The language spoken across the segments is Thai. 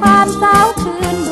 ความเศร้าคืน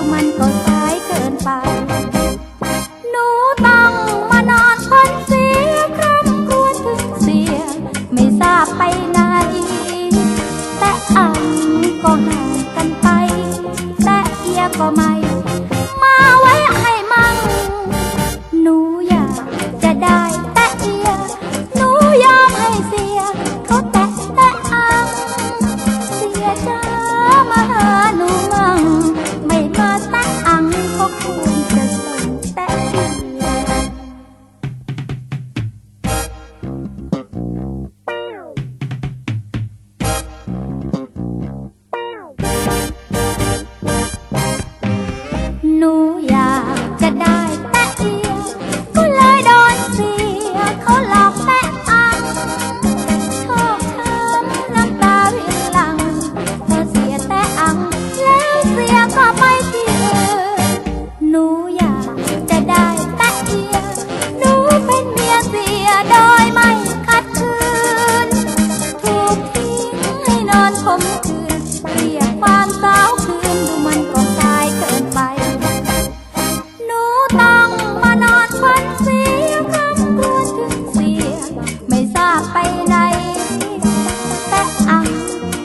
แต่อัง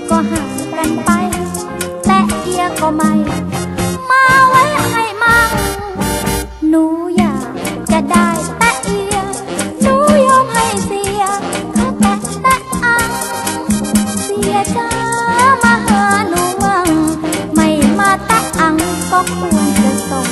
ก็หางกันไป แต่เอียก็ไม่ มาไว้ให้มั่หนูอยากจะได้แต่เอียหนูยอมให้เสียแต่แต่อัง เสียจมาหาหนูมั่งไม่มาแต่อังก็ควรจะส่ง